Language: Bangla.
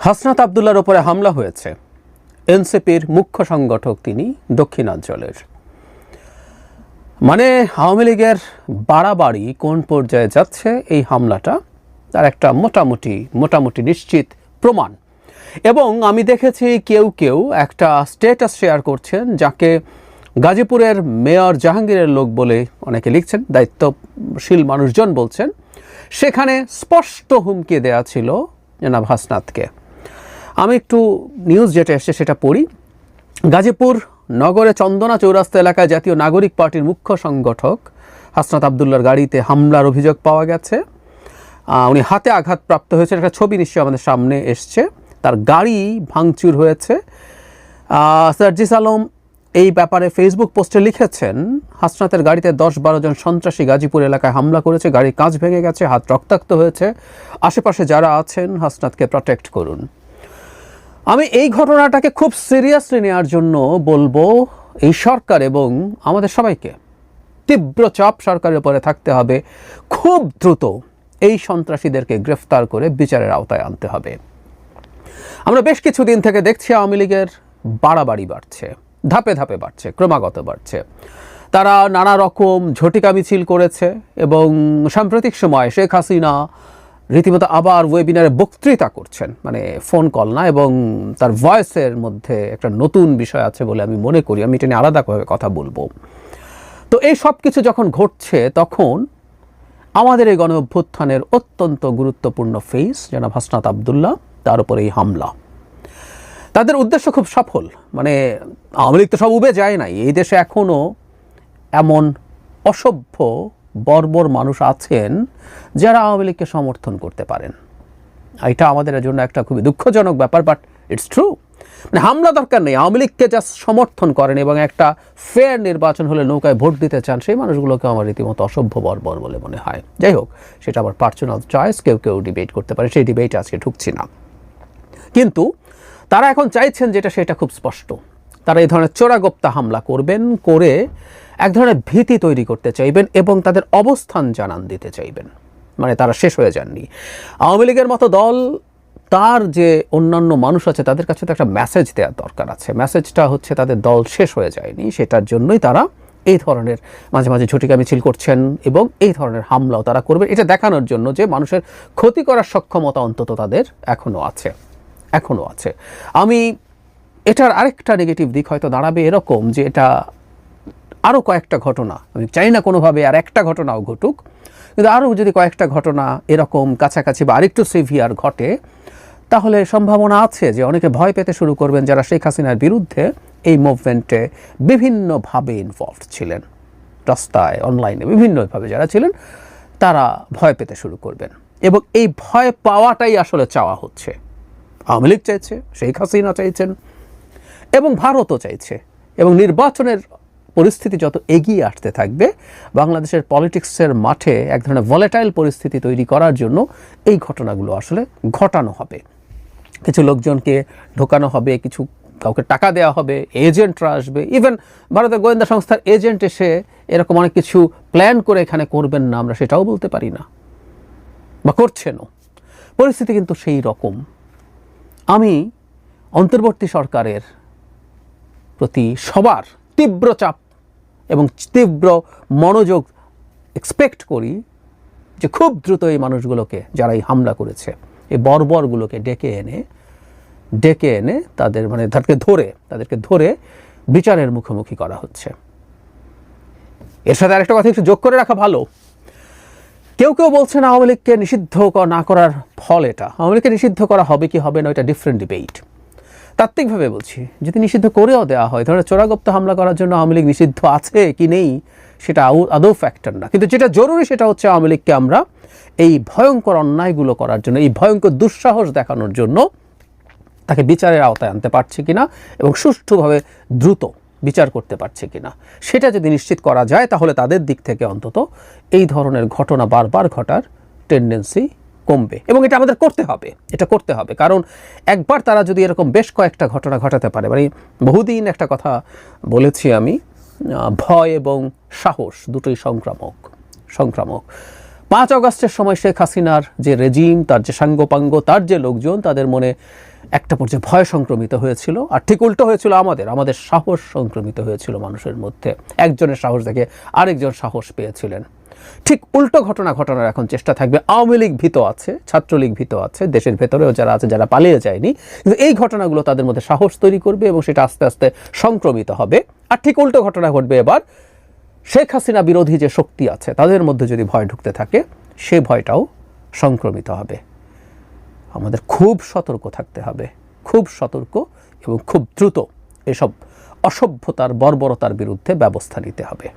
হাসনাত আবদুল্লার ওপরে হামলা হয়েছে। এনসিপির মুখ্য সংগঠক তিনি দক্ষিণাঞ্চলের। মানে আওয়ামী লীগের বাড়াবাড়ি কোন পর্যায়ে যাচ্ছে এই হামলাটা, তার একটা মোটামুটি মোটামুটি নিশ্চিত প্রমাণ। এবং আমি দেখেছি কেউ কেউ একটা স্টেটাস শেয়ার করছেন, যাকে গাজীপুরের মেয়র জাহাঙ্গীরের লোক বলে অনেকে লিখছেন, দায়িত্বশীল মানুষজন বলছেন। সেখানে স্পষ্ট হুমকি দেয়া ছিল জনাব হাসনাতকে। আমি একটু নিউজ যেটা এসছে সেটা পড়ি। গাজীপুর নগরে চন্দনা চৌরাস্তা এলাকায় জাতীয় নাগরিক পার্টির মুখ্য সংগঠক হাসনাত আবদুল্লার গাড়িতে হামলার অভিযোগ পাওয়া গেছে। উনি হাতে আঘাতপ্রাপ্ত হয়েছে একটা ছবি নিশ্চয়ই আমাদের সামনে এসছে। তার গাড়ি ভাঙচুর হয়েছে। সার্জিস আলম এই ব্যাপারে ফেসবুক পোস্টে লিখেছেন, হাসনাতের গাড়িতে দশ বারো জন সন্ত্রাসী গাজীপুর এলাকায় হামলা করেছে, গাড়ির কাঁচ ভেঙে গেছে, হাত রক্তাক্ত হয়েছে। আশেপাশে যারা আছেন, হাসনাতকে প্রটেক্ট করুন। আমি এই ঘটনাটাকে খুব সিরিয়াসলি নেওয়ার জন্য বলব এই সরকার এবং আমাদের সবাইকে। তীব্র চাপ সরকারের উপরে থাকতে হবে। খুব দ্রুত এই সন্ত্রাসীদেরকে গ্রেফতার করে বিচারের আওতায় আনতে হবে। আমরা বেশ কিছুদিন থেকে দেখছি আওয়ামী লীগের বাড়াবাড়ি বাড়ছে, ধাপে ধাপে বাড়ছে, ক্রমাগত বাড়ছে। তারা নানা রকম ঝটিকা মিছিল করেছে এবং সাম্প্রতিক সময় শেখ হাসিনা রীতিমতো আবার ওয়েবিনারে বক্তৃতা করছেন। মানে ফোন কল না, এবং তার ভয়েসের মধ্যে একটা নতুন বিষয় আছে বলে আমি মনে করি। আমি এটা নিয়ে আলাদাভাবে কথা বলব। তো এই সব কিছু যখন ঘটছে, তখন আমাদের এই গণ অভ্যুত্থানের অত্যন্ত গুরুত্বপূর্ণ ফেস জনাব হাসনাত আবদুল্লাহ, তার উপরে এই হামলা। তাদের উদ্দেশ্য খুব সফল। মানে আওয়ামী লীগ তো সব উবে যায় নাই। এই দেশে এখনও এমন অসভ্য বর্বর মানুষ আছেন যারা আওয়ামী লীগকে সমর্থন করতে পারেন। এটা আমাদের জন্য একটা খুবই দুঃখজনক ব্যাপার বাট ইটস ট্রু মানে হামলা দরকার নেই, আওয়ামী লীগকে জাস্ট সমর্থন করেন এবং একটা ফেয়ার নির্বাচন হলে নৌকায় ভোট দিতে চান, সেই মানুষগুলোকে আমার রীতিমতো অসভ্য বর্বর বলে মনে হয়। যাই হোক, সেটা আমার পার্সোনাল চয়েস কেউ কেউ ডিবেট করতে পারে, সেই ডিবেটে আজকে ঢুকছি না। কিন্তু তারা এখন চাইছেন যেটা, সেটা খুব স্পষ্ট। তারা এই ধরনের চোরাগোপ্তা হামলা করবেন, করে এক ধরনের ভীতি তৈরি করতে চাইবেন এবং তাদের অবস্থান জানান দিতে চাইবেন। মানে তারা শেষ হয়ে যাননি। আওয়ামী লীগের মতো দল, তার যে অন্যান্য মানুষ আছে, তাদের কাছে তো একটা মেসেজ দেওয়ার দরকার আছে। মেসেজটা হচ্ছে তাদের দল শেষ হয়ে যায়নি, সেটার জন্যই তারা এই ধরনের মাঝে মাঝে ঝটিকা মিছিল করছেন এবং এই ধরনের হামলাও তারা করবেন। এটা দেখানোর জন্য যে মানুষের ক্ষতি করার সক্ষমতা অন্তত তাদের এখনও আছে এখনও আছে। আমি এটার আরেকটা নেগেটিভ দিক হয়তো দাঁড়াবে এরকম যে এটা আরও কয়েকটা ঘটনা। আমি চাই না কোনোভাবে আর একটা ঘটনাও ঘটুক, কিন্তু আরও যদি কয়েকটা ঘটনা এরকম কাছাকাছি বা আরেকটু সিভিয়ার ঘটে, তাহলে সম্ভাবনা আছে যে অনেকে ভয় পেতে শুরু করবেন যারা শেখ হাসিনার বিরুদ্ধে এই মুভমেন্টে বিভিন্নভাবে ইনভলভড ছিলেন। রাস্তায় অনলাইনে বিভিন্নভাবে যারা ছিলেন, তারা ভয় পেতে শুরু করবেন। এবং এই ভয় পাওয়াটাই আসলে চাওয়া হচ্ছে। আওয়ামী লীগ চাইছে, শেখ হাসিনা চাইছেন, এবং ভারতও চাইছে, এবং নির্বাচনের পরিস্থিতি যত এগিয়ে আসতে থাকবে, বাংলাদেশের পলিটিক্সের মাঠে এক ধরনের ভলেটাইল পরিস্থিতি তৈরি করার জন্য এই ঘটনাগুলো আসলে ঘটানো হবে। কিছু লোকজনকে ঢোকানো হবে, কিছু কাউকে টাকা দেওয়া হবে এজেন্টরা আসবে। ইভেন ভারতের গোয়েন্দা সংস্থার এজেন্ট এসে এরকম অনেক কিছু প্ল্যান করে এখানে করবেন না, আমরা সেটাও বলতে পারি না। বা করছেনও। পরিস্থিতি কিন্তু সেই রকম। আমি অন্তর্বর্তী সরকারের প্রতি সবার তীব্র চাপ এবং তীব্র মনোযোগ এক্সপেক্ট করি যে খুব দ্রুত এই মানুষগুলোকে যারা এই হামলা করেছে, এই বর্বরগুলোকে ডেকে এনে ডেকে এনে তাদের মানে তাদেরকে ধরে তাদেরকে ধরে বিচারের মুখোমুখি করা হচ্ছে। এর সাথে আরেকটা কথা একটু যোগ করে রাখা ভালো। কেউ কেউ বলছেন আওয়ামী লীগকে নিষিদ্ধ না করার ফল এটা। আওয়ামী লীগকে নিষিদ্ধ করা হবে কি হবে না, এটা ডিফারেন্ট ডিবেট তাত্ত্বিকভাবে বলছি, যদি নিষিদ্ধ করেও দেওয়া হয়, ধরো চোরাগপ্ত হামলা করার জন্য আওয়ামী লীগ নিষিদ্ধ আছে কি নেই, সেটা আদৌ ফ্যাক্টর না কিন্তু যেটা জরুরি সেটা হচ্ছে আওয়ামী লীগকে আমরা এই ভয়ঙ্কর অন্যায়গুলো করার জন্য, এই ভয়ঙ্কর দুঃসাহস দেখানোর জন্য তাকে বিচারের আওতায় আনতে পারছে কিনা এবং সুষ্ঠুভাবে দ্রুত বিচার করতে পারছে কিনা। সেটা যদি নিশ্চিত করা যায়, তাহলে তাদের দিক থেকে অন্তত এই ধরনের ঘটনা বারবার ঘটার টেন্ডেন্সি কমবে। এবং এটা আমাদের করতে হবে। এটা করতে হবে। কারণ একবার তারা যদি এরকম বেশ কয়েকটা ঘটনা ঘটাতে পারে মানে বহুদিন একটা কথা বলেছি আমি ভয় এবং সাহস দুটোই সংক্রামক সংক্রামক। পাঁচ অগস্টের সময় শেখ হাসিনার যে রেজিম তার যে সাঙ্গপাঙ্গ, তার যে লোকজন, তাদের মনে একটা পর্যায়ে ভয় সংক্রমিত হয়েছিল। আর ঠিক উল্টো হয়েছিল আমাদের। আমাদের সাহস সংক্রমিত হয়েছিল মানুষের মধ্যে। একজনের সাহস দেখে আরেকজন সাহস পেয়েছিলেন। ঠিক উল্টো ঘটনা ঘটানোর এখন চেষ্টা থাকবে। আওয়ামী লীগ ভীত আছে, ছাত্রলীগ ভীত আছে, দেশের ভেতরেও যারা আছে যারা পালিয়ে যায়নি। কিন্তু এই ঘটনাগুলো তাদের মধ্যে সাহস তৈরি করবে এবং সেটা আস্তে আস্তে সংক্রমিত হবে। আর ঠিক উল্টো ঘটনা ঘটবে এবার, শেখ হাসিনা বিরোধী যে শক্তি আছে, তাদের মধ্যে যদি ভয় ঢুকতে থাকে, সে ভয়টাও সংক্রমিত হবে। আমাদের খুব সতর্ক থাকতে হবে, খুব সতর্ক এবং খুব দ্রুত এসব অসভ্যতার, বর্বরতার বিরুদ্ধে ব্যবস্থা নিতে হবে।